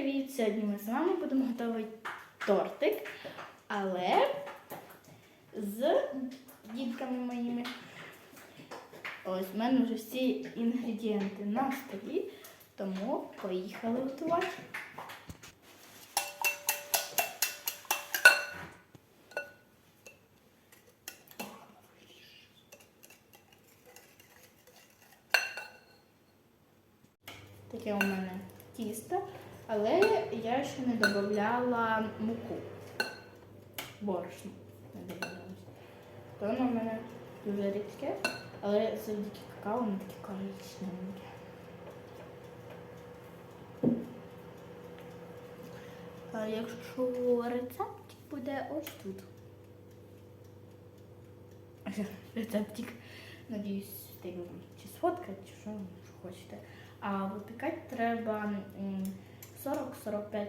привіт! Сьогодні ми з вами будемо готувати тортик, але з дітками моїми. Ось в мене вже всі інгредієнти на столі, тому поїхали готувати. Таке у мене тісто, але я ще не додавала муку. Борошно не додавалося. То воно в мене дуже рідке, але завдяки какао воно таке коричневеньке. А якщо рецептик буде ось тут. Рецептик, надіюсь, встигну чи сфоткати, чи що, що хочете. А випікати треба 40-45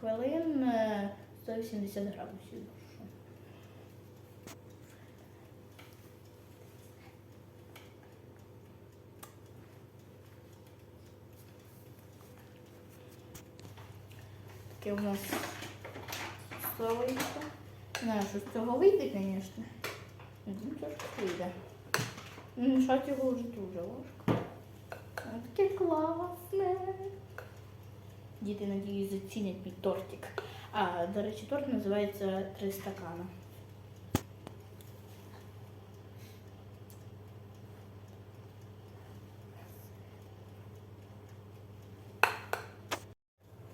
хвилин, е, 180 градусів. душу. Таке у нас. Не знаю, що з цього вийде, звісно. Ну, трошки вийде. Ну, Мішати його вже дуже важко. Таке класне. Діти, надіюсь, зацінять мій тортик. А, до речі, торт називається три стакана.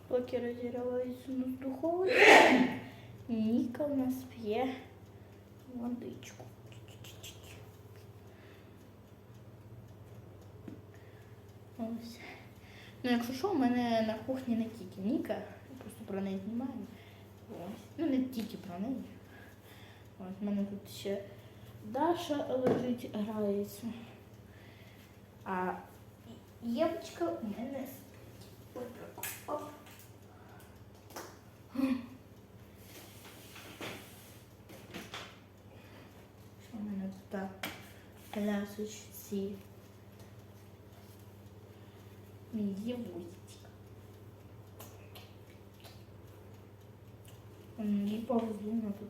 Поки розігріваюся на духовці, Ніка у нас п'є водичку. Ось. Ну, якщо що, у мене на кухні не тільки Ніка, я просто про неї знімаю. Ось. Ну, не тільки про неї. Ось, в мене тут ще Даша лежить, грається. А Євочка у мене спить. Що в мене тут плясочці? Мені повезло, вона тут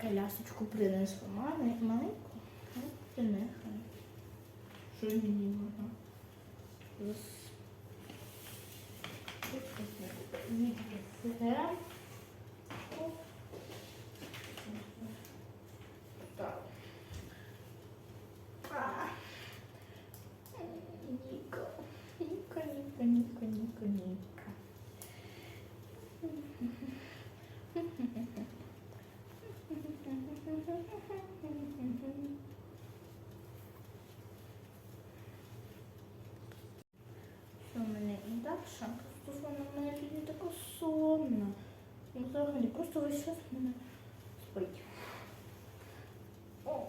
колясочку принесла. Маленьку, ну, нехай. Що мені вона? Ось. Відкриваємо. Оп. Так. А. Ніка. Ніка, Ніка, Ніка, Ніка, Ніка. Що в мене і Даша? Просто вона мене сьогодні така. Ну, взагалі, просто весь час мене спить. О,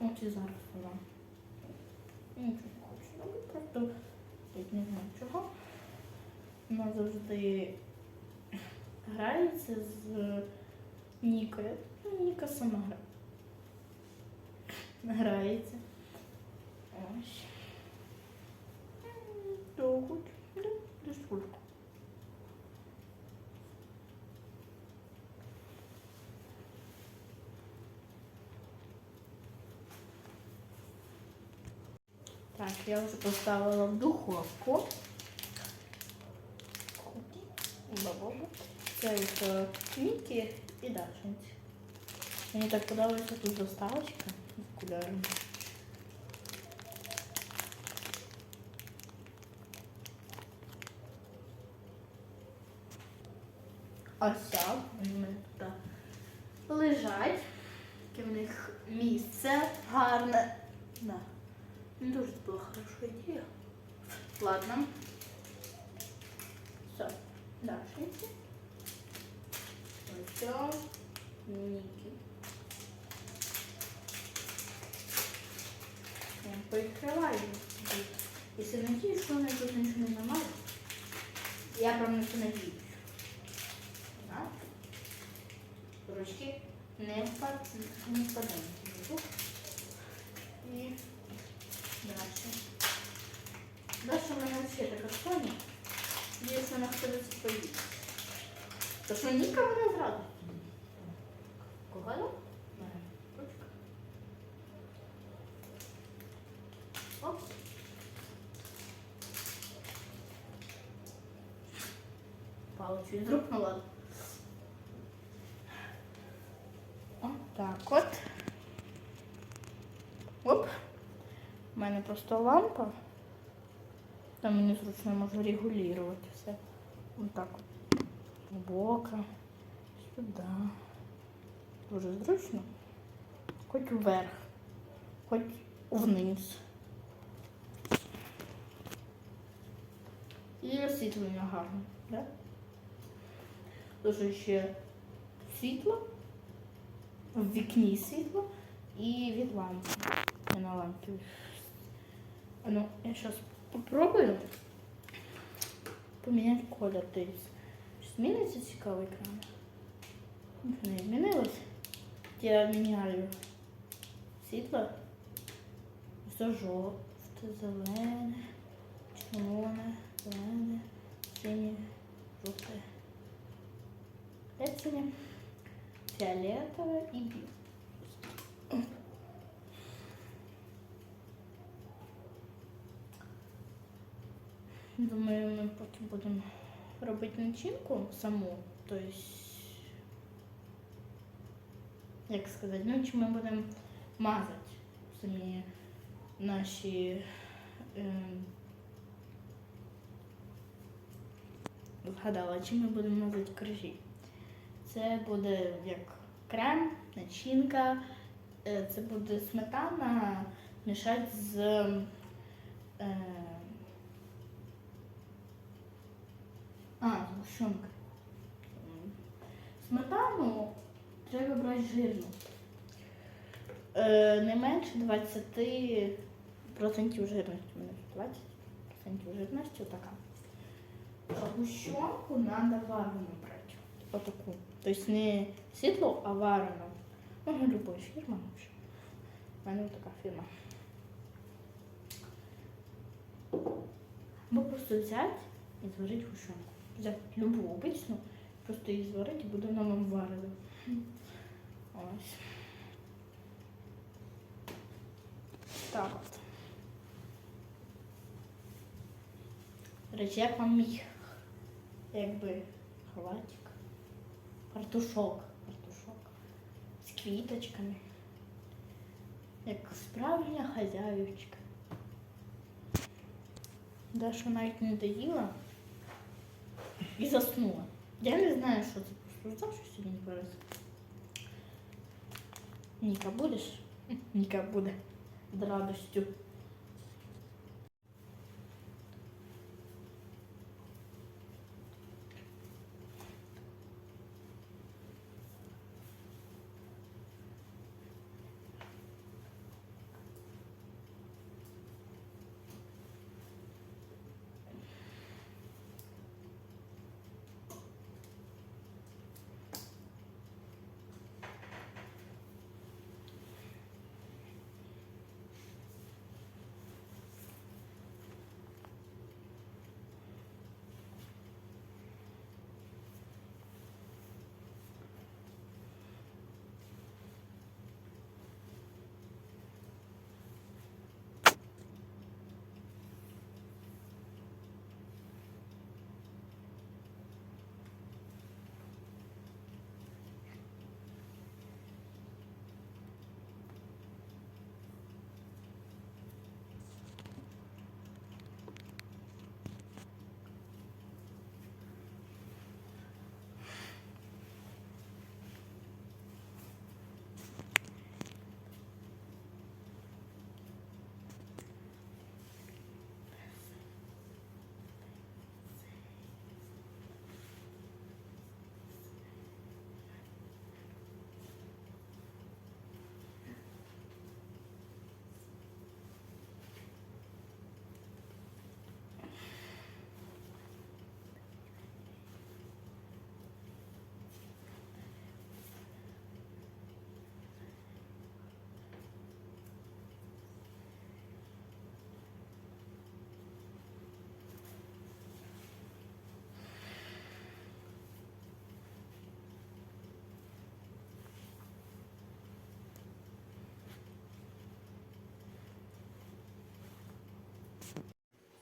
от і зараз вона. Нічого не хочу робити, просто не знаю чого. Вона завжди грається з Нікою. Ну, Ніка сама гра... грається. Ось. Довго. Десь сколько. Так, я вже поставила в духовку. Бабобу. Це від Мікі і Дашенці. Мені так подобається тут доставочка з кольором. Мене тут лежать. Таке в них місце гарне. Да. Не дуже була хороша ідея. Ладно. Все. Дальше. Цьо. Ніки. Прикриваю. Якщо надіюсь, що вони тут нічого не ламають. Я прям на це надіюсь. Так. Ручки не впад, не впадають. І далі. Дальше у мене ще така мене хто за це поїде. То що Ніка мене зразу. Кого? Оп. Паличу із рук, ну ладно. От так от. Оп. У мене просто лампа. Там мені зручно можу регулювати все. Ось так. Бока, сюди. Дуже зручно. Хоч вверх, хоч вниз. І освітлення гарне, да? Дуже ще світло, в вікні світло і від лампи. Я на лампі. Ну, я сейчас попробую поменять колір дивись. Чи зміниться цікавий? Нічого Не змінилось. Я міняю світло. Все жовте, зелене, червоне, зелене, синє, жовте. Це фіолетове і біле. Думаю, ми потім будемо робити начинку саму. Тобто, як сказати, ну чи ми будемо мазати самі наші е, згадала, чим ми будемо мазати коржі. Це буде як крем, начинка, е, це буде сметана мішати з. Е, А, згущенка. Сметану треба брати жирну. Е, не менше 20% жирності. 20% жирності отака. А треба варену брати. Отаку. Тобто не світло, а варену. Можна любої фірми. У мене така фірма. Або просто взяти і зварити гущенку. Взяти любу обичну, просто її зварити і буде нам варено. Ось. Так от. Речі, мій якби халатик? Фартушок. Фартушок. З квіточками. Як справжня хазяючка. Даша навіть не доїла і заснула. Я не знаю, що це. Що сьогодні не. Ніка, будеш? Ніка буде з радостю.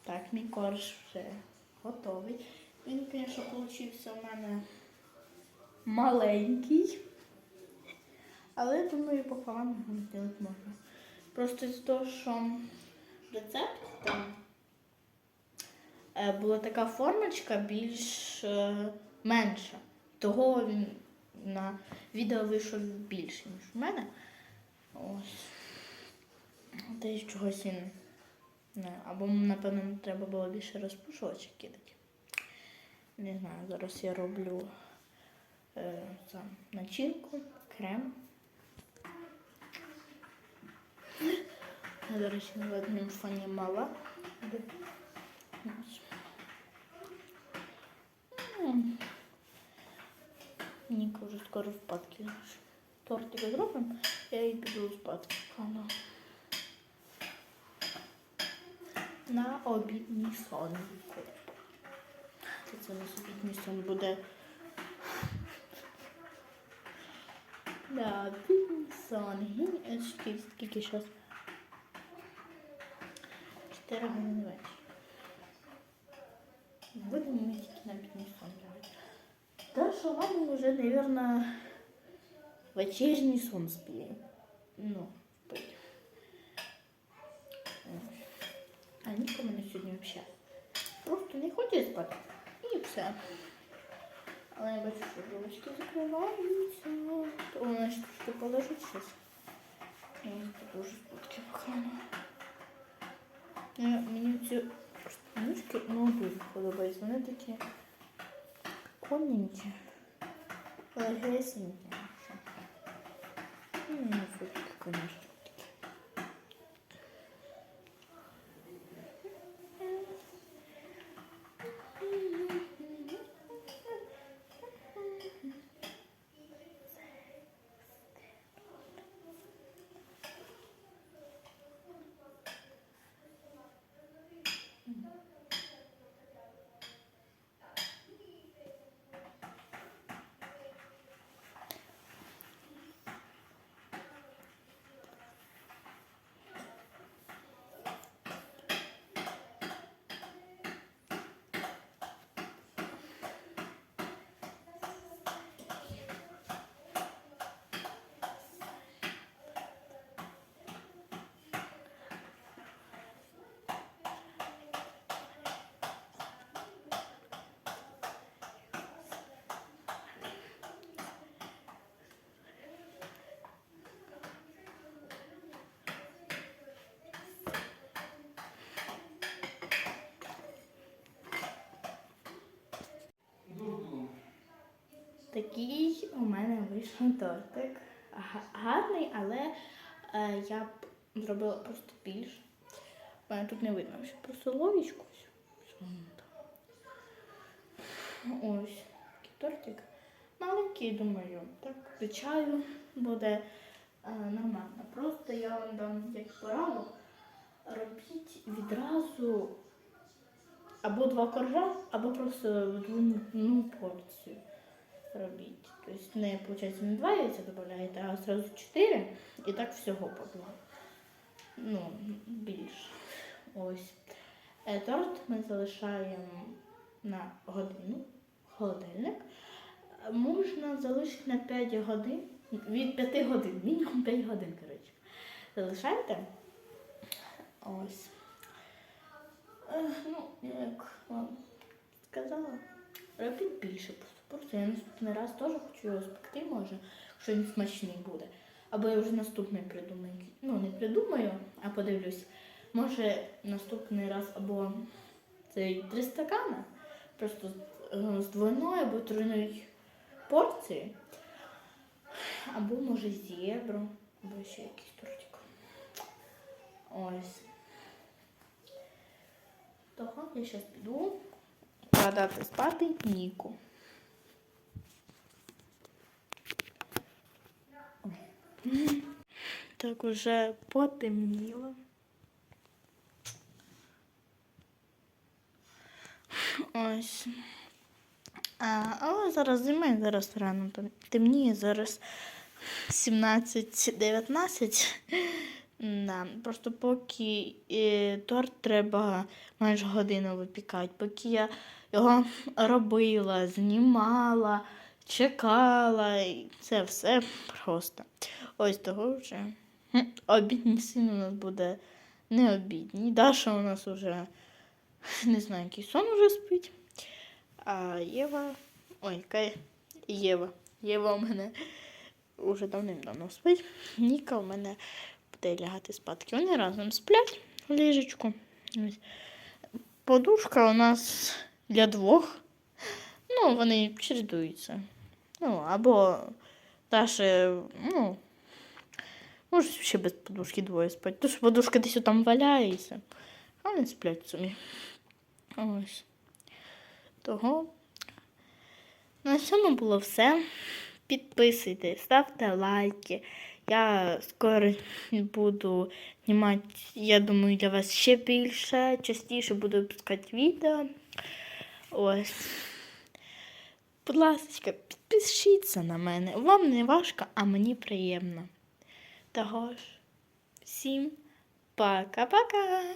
Так, мій корж вже готовий. Він, звісно, получився у мене маленький. Але думаю, його зробити можна. Просто з того, що рецепт там е, була така формочка більш е, менша. Того він на відео вийшов більше, ніж в мене. Ось. Десь чогось він. Не, або, напевно, треба було більше розпушувача кидати. Не знаю, зараз я роблю е, сам начинку, крем. До речі, на одному фоні мала. Ніка вже скоро спадки. Тортик зробимо, я і піду спадки. На обідній сон. Це у нас обідній сон буде. Да, обідній сон. Скільки, зараз? 4 години вечора. Будемо тільки на обідній сон лягати. Та що мама вже, мабуть, вечірній сон спіє. Ну, спить. А Ніка мене сьогодні взагалі просто не хоче спати. І все. Але я бачу, що ручки закриваються. То вона ж трошки полежить зараз. Я тут дуже спадки погано. Я- Мені ці штанички ну, дуже подобаються. Вони такі коненькі, легесенькі. Ну, не фотки, Такий у мене вийшов тортик. Гарний, але е, я б зробила просто більше. У мене тут не видно, що просто ловічку. ось. Такий тортик. Маленький, думаю, так, чаю буде е, нормально. Просто я вам дам як пораду. Робіть відразу або два коржа, або просто одну одну порцію робіть. Тобто не, виходить, не два яйця додаєте, а одразу чотири і так всього по два. Ну, більше. Ось. Е, Торт ми залишаємо на годину холодильник. Можна залишити на 5 годин, від 5 годин, мінімум 5 годин, коротше. Залишайте. Ось. Е, Ну, як вам сказала, робіть більше просто. Я наступний раз теж хочу його спекти, може, якщо він смачний буде. Або я вже наступний придумаю. Ну, не придумаю, а подивлюсь. Може, наступний раз або цей три стакана, просто е, з двойної або тройної порції. Або може зебру, або ще якийсь тортик. Ось. Того я зараз піду кладати спати Ніку. Так уже потемніло. Ось. Але зараз зима, зараз рано темніє, зараз 17-19. Да, просто поки е, торт треба майже годину випікати. Поки я його робила, знімала, чекала, і це все просто. Ось того вже. Обідній син у нас буде не обідній. Даша у нас уже не знаю, який сон уже спить. А Єва. Ой, яка Єва. Єва у мене уже давним-давно спить. Ніка у мене буде лягати спадки. Вони разом сплять ліжечку. Подушка у нас для двох. Ну, вони чередуються. Ну, або Даша, ну, може ще без подушки двоє спать. Тож подушка десь там валяється, а вони сплять самі. Ось. Того. На цьому було все. Підписуйтесь, ставте лайки. Я скоро буду знімати, я думаю, для вас ще більше, частіше буду випускати відео. Ось. Будь ласка, підпишіться на мене. Вам не важко, а мені приємно. Того ж, всім пока-пока!